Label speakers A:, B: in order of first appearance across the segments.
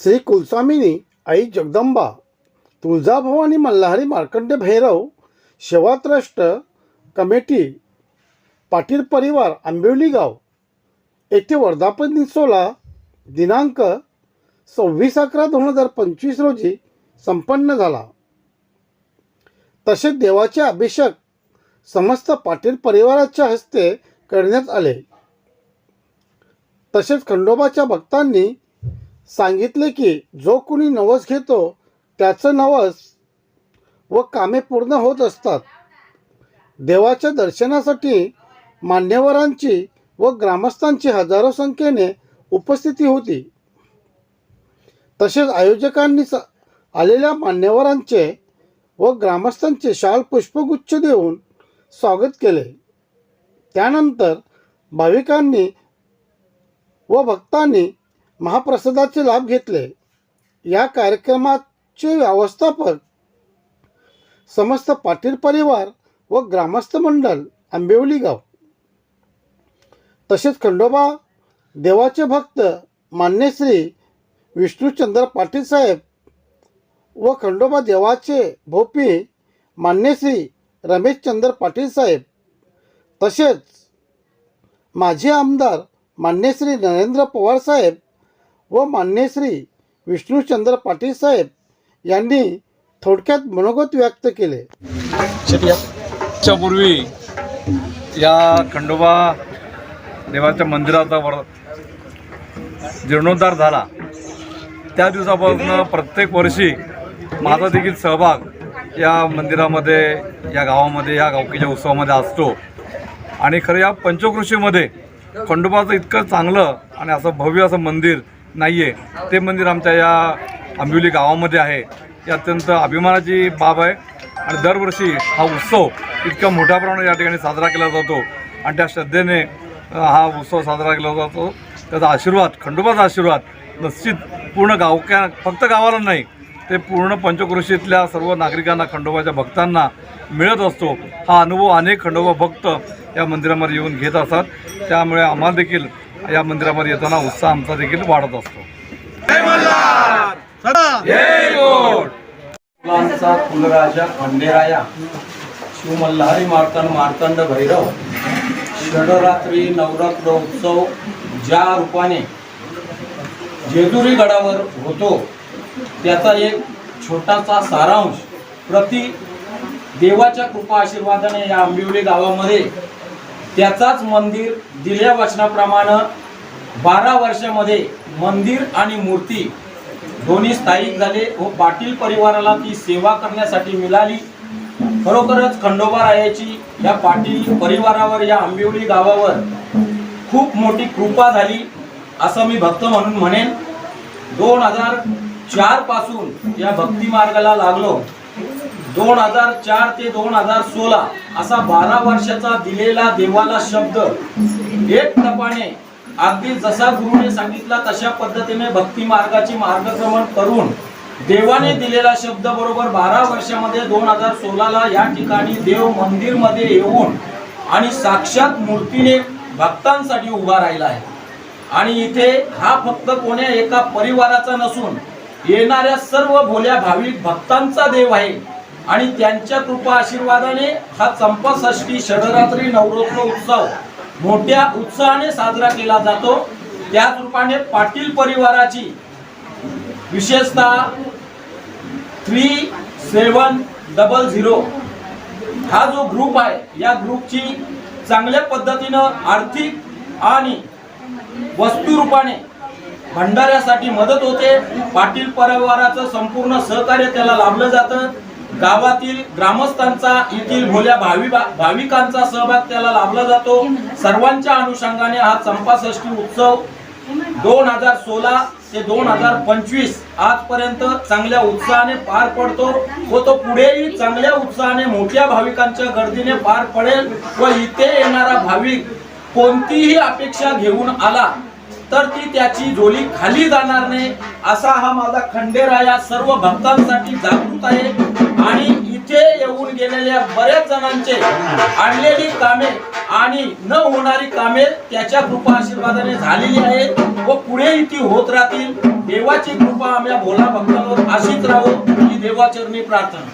A: श्री कुलस्वामिनी आई जगदंबा तुळजाभवानी मल्हारी मार्कंड भैरव सेवा ट्रस्ट कमिटी पाटील परिवार आंबिवली गाव येथे वर्धापन सोहळा दिनांक सव्वीस अकरा दोन हजार पंचवीस रोजी संपन्न झाला. तसेच देवाचे अभिषेक समस्त पाटील परिवाराच्या हस्ते करण्यात आले. तसेच खंडोबाच्या भक्तांनी सांगितले की जो कुणी नवस घेतो त्याचं नवस व कामे पूर्ण होत असतात. देवाच्या दर्शनासाठी मान्यवरांची व ग्रामस्थांची हजारो संख्येने उपस्थिती होती. तसेच आयोजकांनी स आलेल्या मान्यवरांचे व ग्रामस्थांचे शाल पुष्पगुच्छ देऊन स्वागत केले. त्यानंतर भाविकांनी व भक्तांनी महाप्रसादाचे लाभ घेतले. या कार्यक्रमाचे व्यवस्थापक समस्त पाटील परिवार व ग्रामस्थ मंडळ आंबिवली गाव. तसेच खंडोबा देवाचे भक्त मान्यश्री विष्णूचंद्र पाटील साहेब व खंडोबा देवाचे भोपी मान्यश्री रमेशचंद्र पाटील साहेब. तसेच माजी आमदार मान्यश्री नरेंद्र पवार साहेब व मान्यश्री विष्णूचंद्र पाटील साहेब यांनी थोडक्यात मनोगत व्यक्त केले.
B: च्या पूर्वी या खंडोबा देवाच्या मंदिराचा वर जीर्णोद्धार झाला. त्या दिवसापासून प्रत्येक वर्षी माझा देखील सहभाग या मंदिरामध्ये या गावामध्ये या गावकीच्या उत्सवामध्ये असतो. आणि खरं या पंचकृषीमध्ये खंडोबाचं इतकं चांगलं आणि असं भव्य असं मंदिर नाही आहे ते मंदिर आमच्या या आंबिवली गावामध्ये आहे. ही अत्यंत अभिमानाची बाब आहे. आणि दरवर्षी हा उत्सव इतक्या मोठ्या प्रमाणात या ठिकाणी साजरा केला जातो. आणि त्या श्रद्धेने हा उत्सव साजरा केला जातो. त्याचा आशीर्वाद खंडोबाचा आशीर्वाद निश्चित पूर्ण गावक्या फक्त गावाला नाही ते पूर्ण पंचक्रोशीतल्या सर्व नागरिकांना खंडोबाच्या भक्तांना मिळत असतो. हा अनुभव अनेक खंडोबा भक्त या मंदिरामध्ये येऊन घेत असतात. त्यामुळे आम्हाला देखील या मंदिरामध्ये येताना उत्साह आमचा देखील वाढत असतो.
C: फुलांचा फुलराजा खंडेराया शिवमल्हारी मार्तंड मार्तंड भैरव षडरात्री नवरात्र उत्सव ज्या रूपाने जेजुरी गडावर होतो त्याचा एक छोटासा सारांश प्रति देवाच्या कृपा आशीर्वादाने या आंबिवली गावामध्ये त्याचाच मंदिर दिल्या वचनाप्रमाणे बारा वर्षामध्ये मंदिर आणि मूर्ती दोन्ही स्थायिक झाले व पाटील परिवाराला ती सेवा करण्यासाठी मिळाली. खरोखरच खंडोबा रायाची या पाटील परिवारावर या आंबिवली गावावर खूप मोठी कृपा झाली असं मी भक्त म्हणून म्हणेन. दोन हजार चारपासून या भक्ती मार्गाला लागलो. दोन हजार चार ते दोन हजार सोळा असा बारा वर्षाचा दिलेला देवाला शब्द. एक टपाने अगदी जसा गुरुने सांगितला तशा पद्धतीने भक्ती मार्गाची मार्गक्रमण करून देवाने दिलेला शब्द बरोबर बारा वर्षामध्ये दोन हजार सोळाला या ठिकाणी देव मंदिरमध्ये येऊन आणि साक्षात मूर्तीने भक्तांसाठी उभा राहिला आहे. आणि इथे हा फक्त कोण्या एका परिवाराचा नसून येणाऱ्या सर्व भोल्या भाविक भक्तांचा देव आहे. आणि त्यांच्या कृपा आशीर्वादाने हा चंपाषष्ठी षडरात्री नवरात्र उत्सव मोठ्या उत्साहाने साजरा केला जातो. त्याच रूपाने पाटील परिवाराची विशेषतः थ्री सेवन डबल झिरो हा जो ग्रुप आहे या ग्रुपची चांगल्या पद्धतीनं आर्थिक आणि वस्तुरूपाने भंडाऱ्यासाठी मदत होते. पाटील परिवाराचं संपूर्ण सहकार्य त्याला लाभलं जातं. गावातील ग्रामस्थांचा येथील भोल्या भावी भाविकांचा सहभाग त्याला लाभला जातो. सर्वांच्या अनुषंगाने हा चंपाषष्ठी उत्सव दोन हजार सोळा ते दोन हजार पंचवीस आजपर्यंत चांगल्या उत्साहाने पार पडतो व तो पुढेही चांगल्या उत्साहाने मोठ्या भाविकांच्या गर्दीने पार पडेल व इथे येणारा भाविक कोणतीही अपेक्षा घेऊन आला तर ती त्याची झोली खाली जाणार नाही असा हा माझा खंडेराया सर्व भक्तांसाठी जागृत आहे. आणि
D: इथे येऊन गेलेल्या बऱ्याच जणांचे आणलेली कामे आणि न होणारी कामे त्याच्या कृपा आशीर्वादाने झालेली आहे व पुढेही ती होत राहतील. देवाची कृपा आम्ही भोला भक्तांवर अशीच राहो ही देवाचरणी प्रार्थना.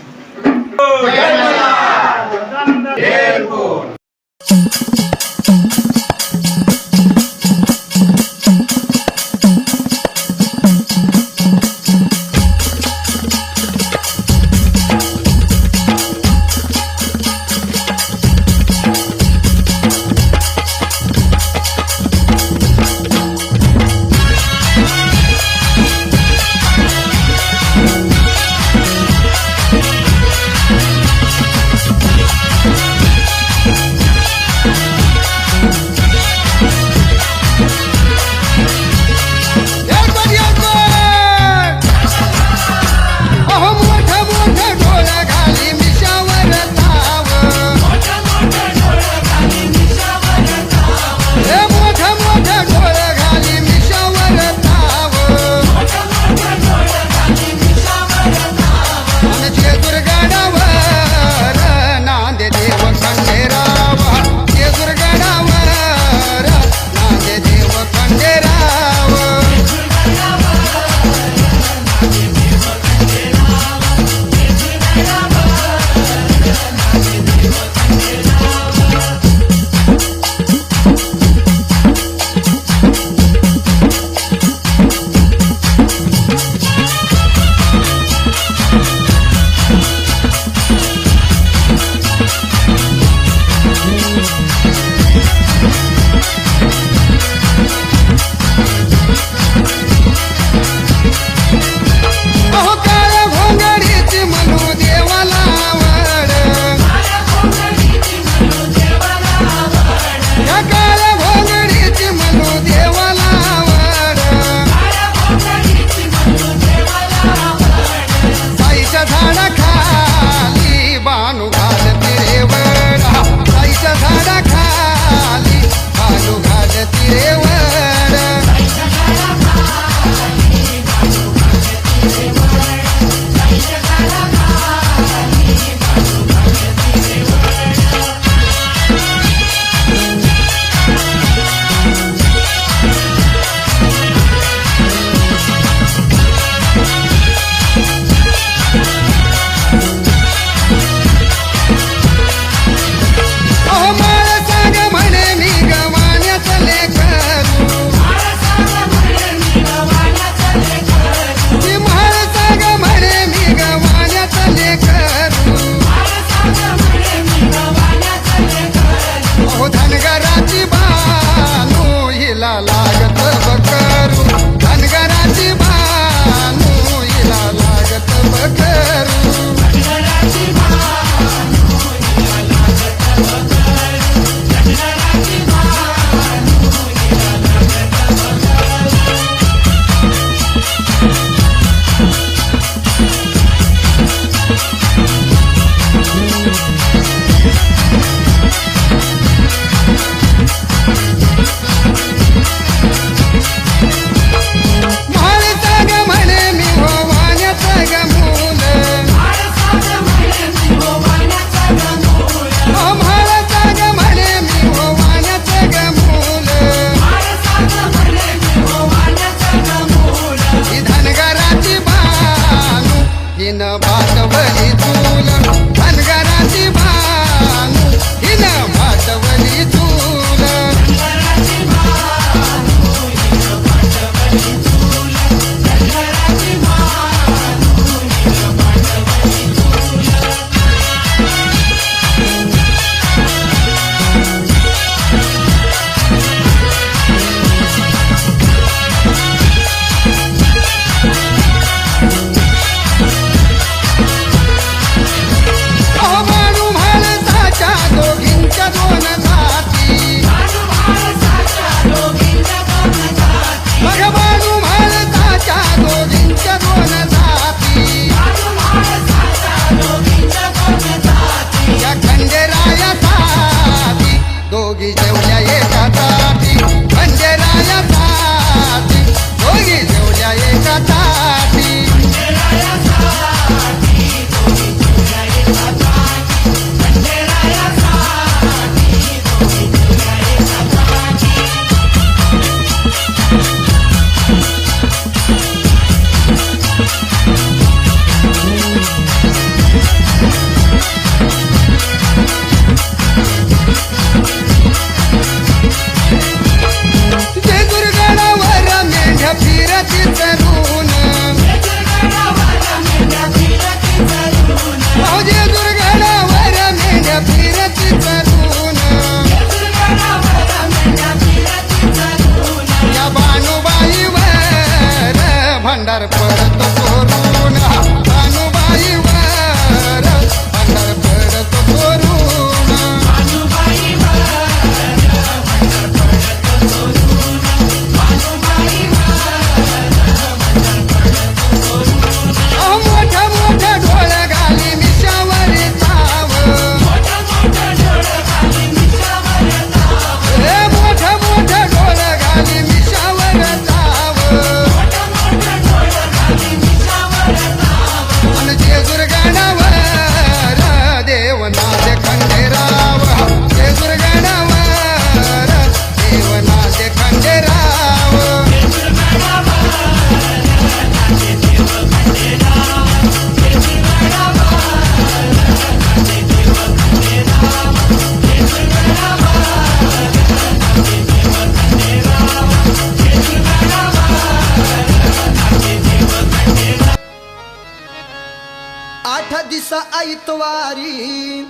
E: दिसा ऐतवारी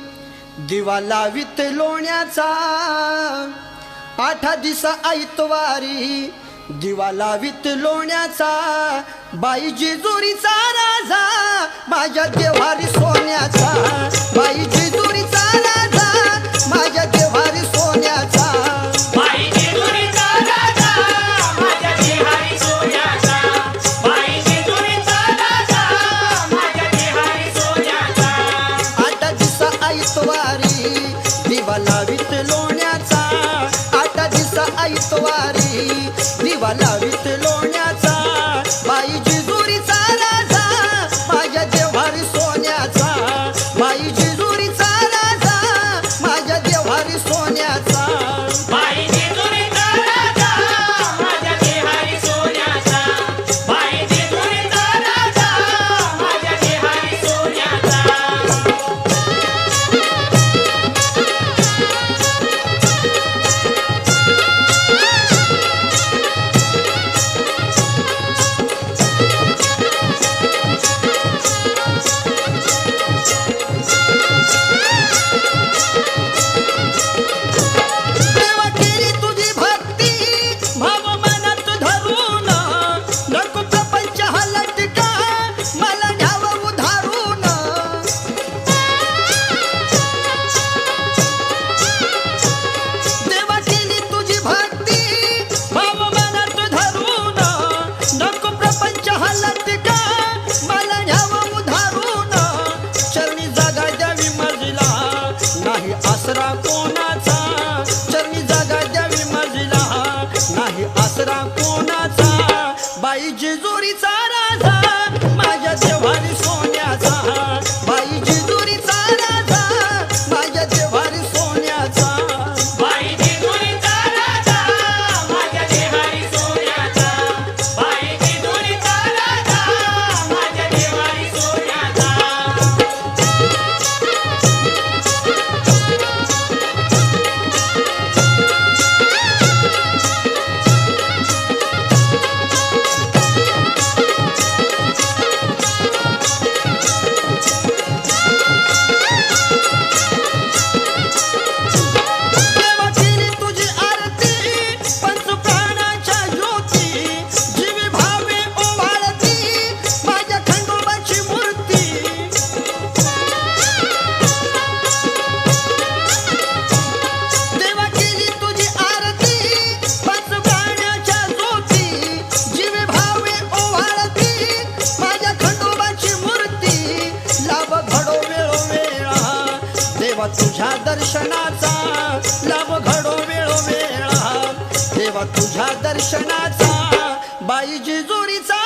E: दिवा लावित लोण्याचा. आठा दिसा ऐतवारी दिवा लावित लोण्याचा. बाई जेजुरीचा राजा माझ्या देवारी सोन्याचा. बाई जेजुरीचा राजा देवा तुझ्या दर्शनाचा लाभ घडो वेळोवेळा देवा तुझ्या दर्शनाचा बाई जिजुरीचा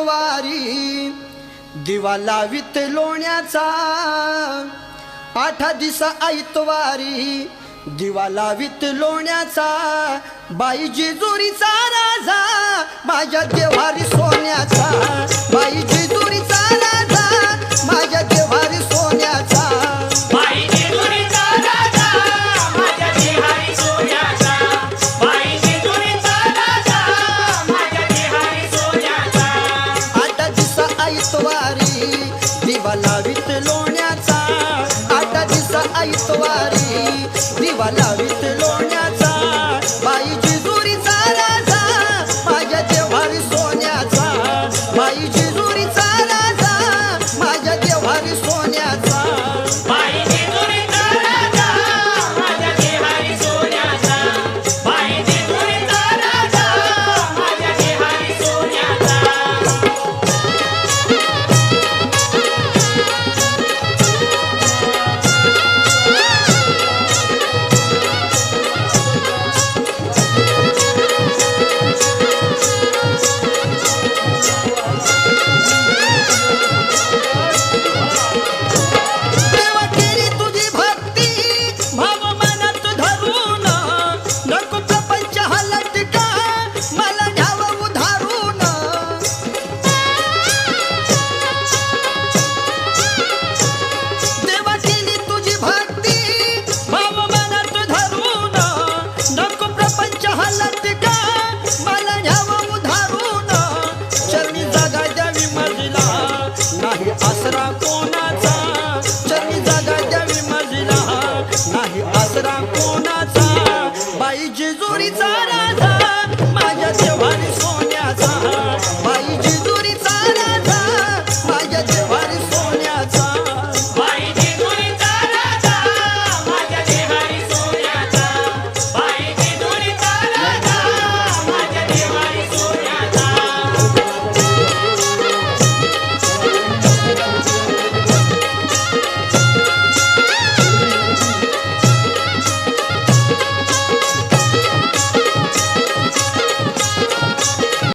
E: ऐतवारी दिवा लावित लोण्याचा. आठा दिसा ऐतवारी दिवा लावित लोण्याचा. बाई जेजुरीचा राजा माझ्या देवारी सोन्याचा. बाई जेजुरीचा सवार साजरा कोणाचा? बाई जेजुरीचा